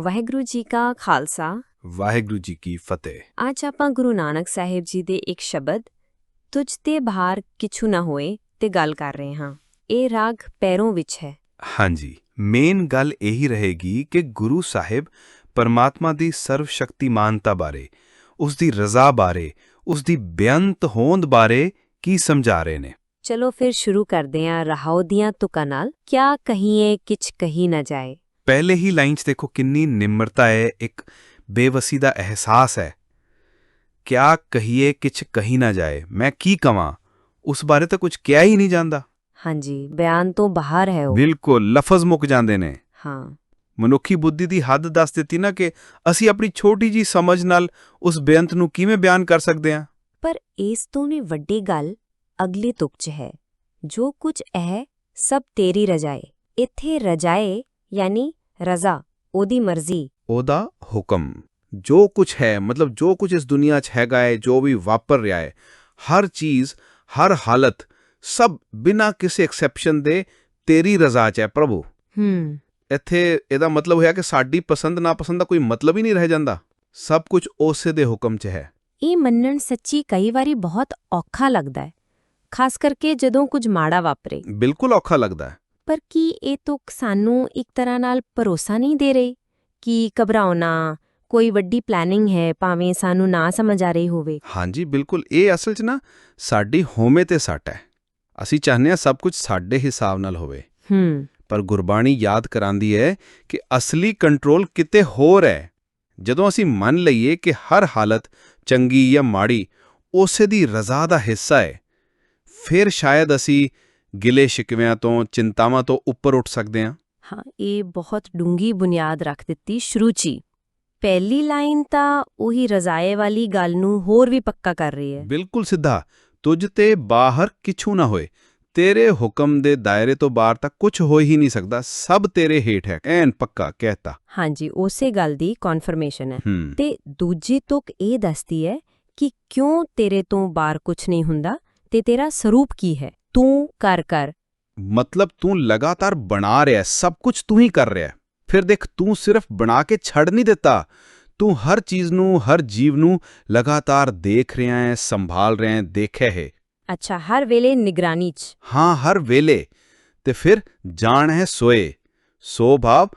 ਵਾਹਿਗੁਰੂ ਜੀ ਕਾ ਖਾਲਸਾ। ਵਾਹਿਗੁਰੂ ਜੀ ਕੀ ਫਤਿਹ। ਅੱਜ ਆਪਾਂ ਗੁਰੂ ਨਾਨਕ ਸਾਹਿਬ ਜੀ ਦੇ ਇੱਕ ਸ਼ਬਦ ਤੁਝ ਤੇ ਭਾਰ ਕਿਛੂ ਨਾ ਹੋਏ ਤੇ ਗੱਲ ਕਰ ਰਹੇ ਹਾਂ। ਇਹ ਰਾਗ ਪੈਰੋਂ ਵਿੱਚ ਹੈ। ਹਾਂਜੀ ਮੇਨ ਗੱਲ ਇਹੀ ਰਹੇਗੀ ਕਿ ਗੁਰੂ ਸਾਹਿਬ ਪਰਮਾਤਮਾ ਦੀ ਸਰਵ ਸ਼ਕਤੀਮਾਨਤਾ ਬਾਰੇ ਉਸ ਦੀ ਰਜ਼ਾ ਬਾਰੇ ਉਸ ਦੀ ਬੇਅੰਤ ਹੋਂਦ ਬਾਰੇ ਕੀ ਸਮਝਾ ਰਹੇ ਨੇ। ਚਲੋ ਫਿਰ ਸ਼ੁਰੂ ਕਰਦੇ ਹਾਂ ਰਹਾਉ ਦੀਆਂ ਤੁਕਾਂ ਨਾਲ। ਕਿਆ ਕਹੀਏ ਕਿਛ ਕਹੀ ਨਾ ਜਾਏ। ਪਹਿਲੇ ਹੀ ਲਾਈਨ 'ਚ ਦੇਖੋ ਕਿੰਨੀ ਨਿਮਰਤਾ ਹੈ ਇੱਕ ਬੇਵਸੀ ਦਾ ਅਹਿਸਾਸ ਹੈ। ਕਿਆ ਕਹੀਏ ਕਿਛ ਕਹੀ ਨਾ ਜਾਏ। ਮੈਂ ਕੀ ਕਵਾਂ? ਉਸ ਬਾਰੇ ਤਾਂ ਕੁਝ ਕਿਹਾ ਹੀ ਨਹੀਂ ਜਾਂਦਾ। ਹਾਂਜੀ ਬਿਆਨ ਤੋਂ ਬਾਹਰ ਹੈ ਉਹ। ਬਿਲਕੁਲ ਲਫ਼ਜ਼ ਮੁੱਕ ਜਾਂਦੇ ਨੇ। ਹਾਂ। ਮਨੁੱਖੀ ਬੁੱਧੀ ਦੀ ਹੱਦ ਦੱਸ ਦਿੱਤੀ ਨਾ ਕਿ ਅਸੀਂ ਆਪਣੀ ਛੋਟੀ ਜੀ ਸਮਝ ਨਾਲ ਉਸ ਬੇਅੰਤ ਨੂੰ ਕਿਵੇਂ ਬਿਆਨ ਕਰ ਸਕਦੇ ਹਾਂ। ਪਰ ਇਸ ਤੋਂ ਵੀ ਵੱਡੀ ਗੱਲ ਅਗਲੀ ਤੁਕ 'ਚ ਹੈ। ਜੋ ਕੁਝ ਹੈ ਸਭ ਤੇਰੀ ਰਜਾਏ। ਇੱਥੇ ਰਜਾਏ ਯਾਨੀ ਰਜ਼ਾ ਉਹਦੀ ਮਰਜ਼ੀ ਉਹਦਾ ਹੁਕਮ ਜੋ ਕੁਝ ਹੈ ਮਤਲਬ ਜੋ ਕੁਝ ਇਸ ਦੁਨੀਆ 'ਚ ਹੈਗਾ ਹੈ ਜੋ ਵੀ ਵਾਪਰ ਰਿਹਾ ਹੈ ਹਰ ਚੀਜ਼ ਹਰ ਹਾਲਤ ਸਭ ਬਿਨਾਂ ਕਿਸੇ ਐਕਸੈਪਸ਼ਨ ਦੇ ਤੇਰੀ ਰਜ਼ਾ 'ਚ ਹੈ ਪ੍ਰਭੂ ਹੂੰ ਇੱਥੇ ਇਹਦਾ ਮਤਲਬ ਹੋਇਆ ਕਿ ਸਾਡੀ ਪਸੰਦ ਨਾ ਪਸੰਦ ਦਾ ਕੋਈ ਮਤਲਬ ਹੀ ਨਹੀਂ ਰਹਿ ਜਾਂਦਾ ਸਭ ਕੁਝ ਉਸੇ ਦੇ ਹੁਕਮ 'ਚ ਹੈ ਇਹ ਮੰਨਣ ਸੱਚੀ ਕਈ ਵਾਰੀ ਬਹੁਤ ਔਖਾ ਲੱਗਦਾ ਹੈ ਖਾਸ ਕਰਕੇ ਜਦੋਂ ਕੁਝ ਮਾੜਾ ਵਾਪਰੇ ਬਿਲਕੁਲ ਔਖਾ ਲੱਗਦਾ ਹੈ ਪਰ ਕੀ ਇਹ ਤੁਕ ਸਾਨੂੰ ਇੱਕ ਤਰ੍ਹਾਂ ਨਾਲ ਭਰੋਸਾ ਨਹੀਂ ਦੇ ਰਹੀ ਕਿ ਘਬਰਾਓ ਨਾ ਕੋਈ ਵੱਡੀ ਪਲੈਨਿੰਗ ਹੈ ਭਾਵੇਂ ਸਾਨੂੰ ਨਾ ਸਮਝ ਆ ਰਹੀ ਹੋਵੇ? ਹਾਂਜੀ ਬਿਲਕੁਲ। ਇਹ ਅਸਲ 'ਚ ਨਾ ਸਾਡੀ ਹੋਮੇ ਤੇ ਸੱਟ ਹੈ। ਅਸੀਂ ਚਾਹੁੰਦੇ ਹਾਂ ਸਭ ਕੁਝ ਸਾਡੇ ਹਿਸਾਬ ਨਾਲ ਹੋਵੇ। ਹੂੰ। ਪਰ ਗੁਰਬਾਣੀ ਯਾਦ ਕਰਾਂਦੀ ਹੈ ਕਿ ਅਸਲੀ ਕੰਟਰੋਲ ਕਿਤੇ ਹੋਰ ਹੈ। ਜਦੋਂ ਅਸੀਂ ਮੰਨ ਲਈਏ ਕਿ ਹਰ ਹਾਲਤ ਚੰਗੀ ਜਾਂ ਮਾੜੀ ਉਸੇ ਦੀ ਰਜ਼ਾ ਦਾ ਹਿੱਸਾ ਹੈ ਫਿਰ ਸ਼ਾਇਦ ਅਸੀਂ ਗਿਲੇ ਸ਼ਿਕਵਿਆਂ ਤੋਂ ਚਿੰਤਾਵਾਂ ਤੋਂ ਉੱਪਰ ਉੱਠ ਸਕਦੇ ਹਾਂ। ਹਾਂ ਇਹ ਬਹੁਤ ਡੂੰਗੀ ਬੁਨਿਆਦ ਰੱਖ ਦਿੱਤੀ ਸ਼ੁਰੂ 'ਚ ਹੀ। ਪਹਿਲੀ ਲਾਈਨ ਤਾਂ ਉਹੀ ਰਜ਼ਾਏ ਵਾਲੀ ਗੱਲ ਨੂੰ ਹੋਰ ਵੀ ਪੱਕਾ ਕਰ ਰਹੀ ਹੈ। ਬਿਲਕੁਲ ਸਿੱਧਾ। ਤੁਝ ਤੇ ਬਾਹਰ ਕਿਛੂ ਨਾ ਹੋਏ। ਤੇਰੇ ਹੁਕਮ ਦੇ ਦਾਇਰੇ ਤੋਂ ਬਾਹਰ ਤਾਂ ਕੁਝ ਹੋ ਹੀ ਨਹੀਂ ਸਕਦਾ। ਸਭ ਤੇਰੇ ਹੇਠ ਹੈ। ਐਨ ਪੱਕਾ ਕਹਿਤਾ। ਹਾਂਜੀ ਉਸੇ ਗੱਲ ਦੀ ਕਨਫਰਮੇਸ਼ਨ ਹੈ। ਹੂੰ। ਤੇ ਦੂਜੀ ਤੁਕ ਇਹ ਦੱਸਦੀ ਹੈ ਕਿ ਕਿਉਂ ਤੇਰੇ ਤੋਂ ਬਾਹਰ ਕੁਝ ਨਹੀਂ ਹੁੰਦਾ ਤੇ ਤੇਰਾ ਸਰੂਪ ਕੀ ਹੈ? ਤੂੰ ਕਰ ਕਰ ਮਤਲਬ ਤੂੰ ਲਗਾਤਾਰ ਬਣਾ ਰਿਹਾ ਸਭ ਕੁਝ ਤੂੰ ਹੀ ਕਰ ਰਿਹਾ। ਫਿਰ ਦੇਖ ਤੂੰ ਸਿਰਫ ਬਣਾ ਕੇ ਛੱਡ ਨਹੀਂ ਦਿੱਤਾ ਤੂੰ ਹਰ ਚੀਜ਼ ਨੂੰ ਹਰ ਜੀਵ ਨੂੰ ਲਗਾਤਾਰ ਦੇਖ ਰਿਹਾ ਹੈ ਸੰਭਾਲ ਰਿਹਾ ਹੈ ਦੇਖਿਆ ਹੈ ਅੱਛਾ ਹਰ ਵੇਲੇ ਨਿਗਰਾਨੀ 'ਚ ਹਾਂ ਹਰ ਵੇਲੇ ਤੇ ਫਿਰ ਜਾਣ ਹੈ ਸੋਏ ਸੋ ਭਾਵ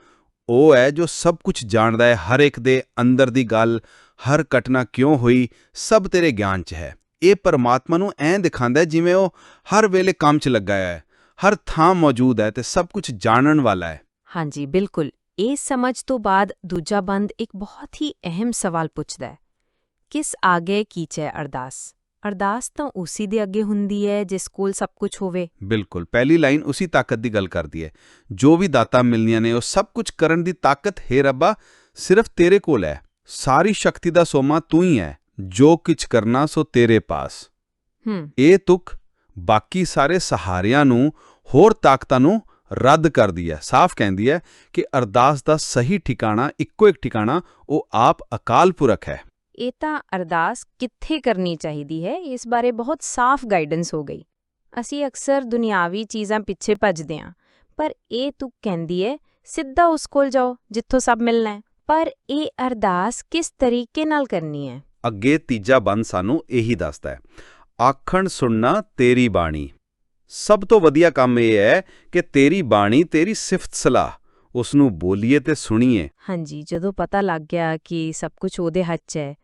ਉਹ ਹੈ ਜੋ ਸਭ ਕੁਝ ਜਾਣਦਾ ਹੈ ਹਰ ਇੱਕ ਦੇ ਅੰਦਰ ਦੀ ਗੱਲ ਹਰ ਘਟਨਾ ਕਿਉਂ ਹੋਈ ਸਭ ਤੇਰੇ ਗਿਆਨ 'ਚ ਹੈ ਇਹ ਪਰਮਾਤਮਾ ਨੂੰ ਐਂ ਦਿਖਾਉਂਦਾ ਜਿਵੇਂ ਉਹ ਹਰ ਵੇਲੇ ਕੰਮ 'ਚ ਲੱਗਾ ਹੈ ਹਰ ਥਾਂ ਮੌਜੂਦ ਹੈ ਤੇ ਸਭ ਕੁਝ ਜਾਣਨ ਵਾਲਾ ਹੈ। ਹਾਂਜੀ ਬਿਲਕੁਲ। ਇਹ ਸਮਝ ਤੋਂ ਬਾਅਦ ਦੂਜਾ ਬੰਦ ਇੱਕ ਬਹੁਤ ਹੀ ਅਹਿਮ ਸਵਾਲ ਪੁੱਛਦਾ ਹੈ। ਕਿਸ ਆਗੇ ਕੀਚੈ ਅਰਦਾਸ? ਅਰਦਾਸ ਤਾਂ ਉਸੇ ਦੇ ਅੱਗੇ ਹੁੰਦੀ ਹੈ ਜਿਸ ਕੋਲ ਸਭ ਕੁਝ ਹੋਵੇ। ਬਿਲਕੁਲ ਪਹਿਲੀ ਲਾਈਨ ਉਸੇ ਤਾਕਤ ਦੀ ਗੱਲ ਕਰਦੀ ਹੈ। ਜੋ ਵੀ ਦਾਤਾ ਮਿਲਨੀਆਂ ਨੇ ਉਹ ਸਭ ਕੁਝ ਕਰਨ ਦੀ ਤਾਕਤ ਹੈ ਰੱਬਾ ਸਿਰਫ ਤੇਰੇ ਕੋਲ ਹੈ। ਸਾਰੀ ਸ਼ਕਤੀ ਦਾ ਸੋਮਾ ਤੂੰ ਹੀ ਹੈ। ਜੋ ਕੁਝ ਕਰਨਾ ਸੋ ਤੇਰੇ ਪਾਸ। ਹੂੰ। ਇਹ ਤੁਕ ਬਾਕੀ ਸਾਰੇ ਸਹਾਰਿਆਂ ਨੂੰ ਹੋਰ ਤਾਕਤਾਂ ਨੂੰ ਰੱਦ ਕਰਦੀ ਹੈ ਸਾਫ਼ ਕਹਿੰਦੀ ਹੈ ਕਿ ਅਰਦਾਸ ਦਾ ਸਹੀ ਠਿਕਾਣਾ ਇੱਕੋ ਇੱਕ ਠਿਕਾਣਾ ਉਹ ਆਪ ਅਕਾਲ ਪੁਰਖ ਹੈ। ਇਹ ਤਾਂ ਅਰਦਾਸ ਕਿੱਥੇ ਕਰਨੀ ਚਾਹੀਦੀ ਹੈ? ਇਸ ਬਾਰੇ ਬਹੁਤ ਸਾਫ਼ ਗਾਈਡੈਂਸ ਹੋ ਗਈ। ਅਸੀਂ ਅਕਸਰ ਦੁਨਿਆਵੀ ਚੀਜ਼ਾਂ ਪਿੱਛੇ ਭੱਜਦੇ ਹਾਂ ਪਰ ਇਹ ਤੂੰ ਕਹਿੰਦੀ ਹੈ ਸਿੱਧਾ ਉਸ ਕੋਲ ਜਾਓ ਜਿੱਥੋਂ ਸਭ ਮਿਲਣਾ ਹੈ ਪਰ ਇਹ ਅਰਦਾਸ ਕਿਸ ਤਰੀਕੇ ਨਾਲ ਕਰਨੀ ਹੈ ਅੱਗੇ ਤੀਜਾ ਬੰਦ ਸਾਨੂੰ ਇਹੀ ਦੱਸਦਾ ਹੈ। ਆਖਣ ਸੁਣਨਾ ਤੇਰੀ ਬਾਣੀ। ਸਭ ਤੋਂ ਵਧੀਆ ਕੰਮ ਇਹ ਹੈ ਕਿ ਤੇਰੀ ਬਾਣੀ ਤੇਰੀ ਸਿਫਤ ਸਲਾਹ ਉਸ ਨੂੰ ਬੋਲੀਏ ਤੇ ਸੁਣੀਏ। ਹਾਂਜੀ ਜਦੋਂ ਪਤਾ ਲੱਗ ਗਿਆ ਕਿ ਸਭ ਕੁਝ ਉਹਦੇ ਹੱਥ 'ਚ ਹੈ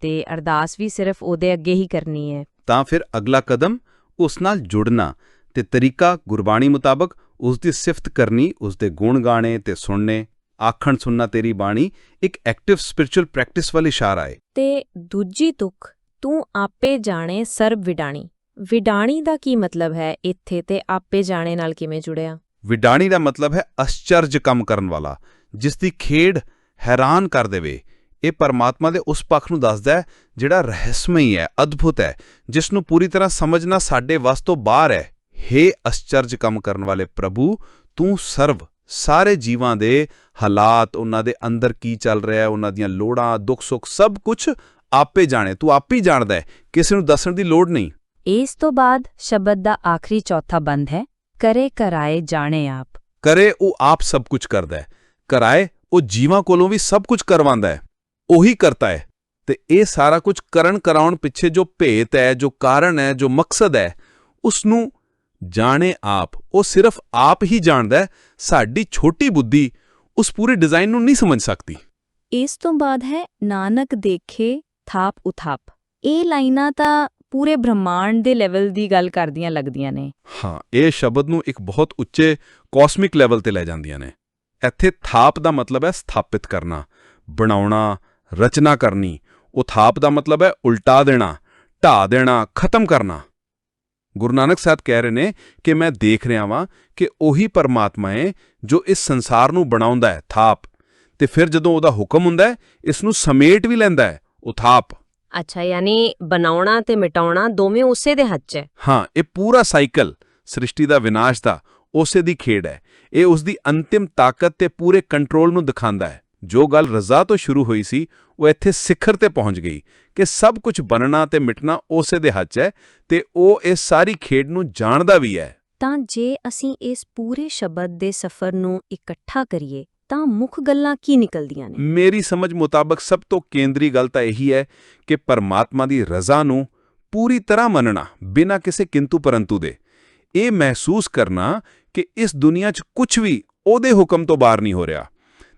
ਤੇ ਅਰਦਾਸ ਵੀ ਸਿਰਫ ਉਹਦੇ ਅੱਗੇ ਹੀ ਕਰਨੀ ਹੈ। ਤਾਂ ਫਿਰ ਅਗਲਾ ਕਦਮ ਉਸ ਨਾਲ ਜੁੜਨਾ ਤੇ ਤਰੀਕਾ ਗੁਰਬਾਣੀ ਮੁਤਾਬਕ ਉਸ ਦੀ ਸਿਫਤ ਕਰਨੀ ਉਸ ਦੇ ਗੁਣ ਗਾਣੇ ਤੇ ਸੁਣਨੇ। ਆਖਣ ਸੁਣਨਾ ਤੇਰੀ ਬਾਣੀ ਇੱਕ ਐਕਟਿਵ ਸਪਿਰਚੁਅਲ ਪ੍ਰੈਕਟਿਸ ਵੱਲ ਇਸ਼ਾਰਾ ਹੈ ਤੇ ਦੂਜੀ ਤੁਕ ਤੂੰ ਆਪੇ ਜਾਣੇ ਸਰਬ ਵਿਡਾਣੀ। ਵਿਡਾਣੀ ਦਾ ਕੀ ਮਤਲਬ ਹੈ? ਇੱਥੇ ਤੇ ਆਪੇ ਜਾਣੇ ਨਾਲ ਕਿਵੇਂ ਜੁੜਿਆ? ਵਿਡਾਣੀ ਦਾ ਮਤਲਬ ਹੈ ਅਸਚਰਜ ਕੰਮ ਕਰਨ ਵਾਲਾ ਜਿਸ ਦੀ ਖੇਡ ਹੈਰਾਨ ਕਰ ਦੇਵੇ। ਇਹ ਪਰਮਾਤਮਾ ਦੇ ਉਸ ਪੱਖ ਨੂੰ ਦੱਸਦਾ ਹੈ ਜਿਹੜਾ ਰਹੱਸਮਈ ਹੈ ਅਦਭੁਤ ਹੈ ਜਿਸ ਨੂੰ ਪੂਰੀ ਤਰ੍ਹਾਂ ਸਮਝਣਾ ਸਾਡੇ ਵੱਸ ਤੋਂ ਬਾਹਰ ਹੈ। ਹੇ ਅਸਚਰਜ ਕੰਮ ਕਰਨ ਵਾਲੇ ਪ੍ਰਭੂ ਤੂੰ ਸਰਵ ਸਾਰੇ ਜੀਵਾਂ ਦੇ ਹਾਲਾਤ ਉਹਨਾਂ ਦੇ ਅੰਦਰ ਕੀ ਚੱਲ ਰਿਹਾ ਹੈ ਉਹਨਾਂ ਦੀਆਂ ਲੋੜਾਂ ਦੁੱਖ ਸੁੱਖ ਸਭ ਕੁਝ ਆਪੇ ਜਾਣੇ ਤੂੰ ਆਪੇ ਹੀ ਜਾਣਦਾ ਹੈ ਕਿਸੇ ਨੂੰ ਦੱਸਣ ਦੀ ਲੋੜ ਨਹੀਂ। ਇਸ ਤੋਂ ਬਾਅਦ ਸ਼ਬਦ ਦਾ ਆਖਰੀ ਚੌਥਾ ਬੰਦ ਹੈ ਕਰੇ ਕਰਾਏ ਜਾਣੇ ਆਪ। ਕਰੇ ਉਹ ਆਪ ਸਭ ਕੁਝ ਕਰਦਾ ਹੈ ਕਰਾਏ ਉਹ ਜੀਵਾਂ ਕੋਲੋਂ ਵੀ ਸਭ ਕੁਝ ਕਰਵਾਉਂਦਾ ਹੈ ਉਹੀ ਕਰਤਾ ਹੈ। ਤੇ ਇਹ ਸਾਰਾ ਕੁਝ ਕਰਨ ਕਰਾਉਣ ਪਿੱਛੇ ਜੋ ਭੇਤ ਹੈ ਜੋ ਕਾਰਨ ਹੈ ਜੋ ਮਕਸਦ ਹੈ ਉਸ ਨੂੰ ਜਾਣੇ ਆਪ ਉਹ ਸਿਰਫ ਆਪ ਹੀ ਜਾਣਦਾ ਹੈ ਸਾਡੀ ਛੋਟੀ ਬੁੱਧੀ ਉਸ ਪੂਰੇ ਡਿਜ਼ਾਈਨ ਨੂੰ ਨਹੀਂ ਸਮਝ ਸਕਦੀ। ਇਸ ਤੋਂ ਬਾਅਦ ਹੈ ਨਾਨਕ ਦੇਖੇ ਥਾਪ ਉਥਾਪ। ਇਹ ਲਾਈਨਾਂ ਤਾਂ ਪੂਰੇ ਬ੍ਰਹਮਾਂਡ ਦੇ ਲੈਵਲ ਦੀ ਗੱਲ ਕਰਦੀਆਂ ਲੱਗਦੀਆਂ ਨੇ। ਹਾਂ ਇਹ ਸ਼ਬਦ ਨੂੰ ਇੱਕ ਬਹੁਤ ਉੱਚੇ ਕਾਸਮਿਕ ਲੈਵਲ ਤੇ ਲੈ ਜਾਂਦੀਆਂ ਨੇ। ਇੱਥੇ ਥਾਪ ਦਾ ਮਤਲਬ ਹੈ ਸਥਾਪਿਤ ਕਰਨਾ ਬਣਾਉਣਾ ਰਚਨਾ ਕਰਨੀ। ਉਥਾਪ ਦਾ ਮਤਲਬ ਹੈ ਉਲਟਾ ਦੇਣਾ ਢਾ ਦੇਣਾ ਖਤਮ ਕਰਨਾ। ਗੁਰੂ ਨਾਨਕ ਸਾਹਿਬ ਕਹਿ ਰਹੇ ਨੇ ਕਿ ਮੈਂ ਦੇਖ ਰਿਹਾ ਵਾਂ ਕਿ ਉਹੀ ਪਰਮਾਤਮਾ ਹੈ ਜੋ ਇਸ ਸੰਸਾਰ ਨੂੰ ਬਣਾਉਂਦਾ ਹੈ ਥਾਪ। ਤੇ ਫਿਰ ਜਦੋਂ ਉਹਦਾ ਹੁਕਮ ਹੁੰਦਾ ਹੈ ਇਸ ਨੂੰ ਸਮੇਟ ਵੀ ਲੈਂਦਾ ਹੈ ਉਥਾਪ ਅੱਛਾ ਯਾਨੀ ਬਣਾਉਣਾ ਤੇ ਮਿਟਾਉਣਾ ਦੋਵੇਂ ਉਸੇ ਦੇ ਹੱਥ 'ਚ ਹੈ। ਹਾਂ ਇਹ ਪੂਰਾ ਸਾਈਕਲ ਸ੍ਰਿਸ਼ਟੀ ਦਾ ਵਿਨਾਸ਼ ਦਾ ਉਸੇ ਦੀ ਖੇਡ ਹੈ। ਇਹ ਉਸ ਦੀ ਅੰਤਿਮ ਤਾਕਤ ਤੇ ਪੂਰੇ ਕੰਟਰੋਲ ਨੂੰ ਦਿਖਾਉਂਦਾ ਹੈ। ਜੋ ਗੱਲ ਰਜ਼ਾ ਤੋਂ ਸ਼ੁਰੂ ਹੋਈ ਸੀ ਉਹ ਇੱਥੇ ਸਿਖਰ ਤੇ ਪਹੁੰਚ ਗਈ। ਕਿ ਸਭ ਕੁਝ ਬਣਨਾ ਤੇ ਮਿਟਣਾ ਉਸੇ ਦੇ ਹੱਥ 'ਚ ਹੈ ਤੇ ਉਹ ਇਸ ਸਾਰੀ ਖੇਡ ਨੂੰ ਜਾਣਦਾ ਵੀ ਹੈ। ਤਾਂ ਜੇ ਅਸੀਂ ਇਸ ਪੂਰੇ ਸ਼ਬਦ ਦੇ ਸਫ਼ਰ ਨੂੰ ਇਕੱਠਾ ਕਰੀਏ ਤਾਂ ਮੁੱਖ ਗੱਲਾਂ ਕੀ ਨਿਕਲਦੀਆਂ ਨੇ? ਮੇਰੀ ਸਮਝ ਮੁਤਾਬਕ ਸਭ ਤੋਂ ਕੇਂਦਰੀ ਗੱਲ ਤਾਂ ਇਹੀ ਹੈ ਕਿ ਪਰਮਾਤਮਾ ਦੀ ਰਜ਼ਾ ਨੂੰ ਪੂਰੀ ਤਰ੍ਹਾਂ ਮੰਨਣਾ ਬਿਨਾਂ ਕਿਸੇ ਕਿੰਤੂ ਪਰੰਤੂ ਦੇ। ਇਹ ਮਹਿਸੂਸ ਕਰਨਾ ਕਿ ਇਸ ਦੁਨੀਆ 'ਚ ਕੁਝ ਵੀ ਉਹਦੇ ਹੁਕਮ ਤੋਂ ਬਾਹਰ ਨਹੀਂ ਹੋ ਰਿਹਾ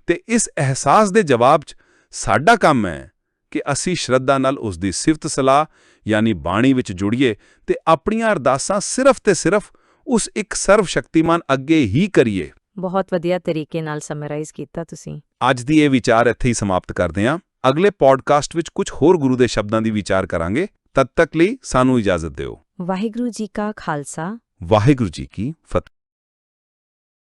ਤੇ ਇਸ ਅਹਿਸਾਸ ਦੇ ਜਵਾਬ 'ਚ ਸਾਡਾ ਕੰਮ ਹੈ ਕਿ ਅਸੀਂ ਸ਼ਰਧਾ ਨਾਲ ਉਸ ਦੀ ਸਿਫਤ ਸਲਾਹ ਯਾਨੀ ਬਾਣੀ ਵਿੱਚ ਜੁੜੀਏ ਤੇ ਆਪਣੀਆਂ ਅਰਦਾਸਾਂ ਸਿਰਫ ਤੇ ਸਿਰਫ ਉਸ ਇੱਕ ਸਰਵ ਸ਼ਕਤੀਮਾਨ ਅੱਗੇ ਹੀ ਕਰੀਏ। ਬਹੁਤ ਵਧੀਆ ਤਰੀਕੇ ਨਾਲ ਸਮਰਾਈਜ਼ ਕੀਤਾ ਤੁਸੀਂ। ਅੱਜ ਦੀ ਇਹ ਵਿਚਾਰ ਇੱਥੇ ਹੀ ਸਮਾਪਤ ਕਰਦੇ ਹਾਂ। ਅਗਲੇ ਪੌਡਕਾਸਟ ਵਿੱਚ ਕੁਝ ਹੋਰ ਗੁਰੂ ਦੇ ਸ਼ਬਦਾਂ ਦੀ ਵਿਚਾਰ ਕਰਾਂਗੇ। ਤਦ ਤੱਕ ਲਈ ਸਾਨੂੰ ਇਜਾਜ਼ਤ ਦਿਓ। ਵਾਹਿਗੁਰੂ ਜੀ ਕਾ ਖਾਲਸਾ। ਵਾਹਿਗੁਰੂ ਜੀ ਕੀ ਫਤਿਹ।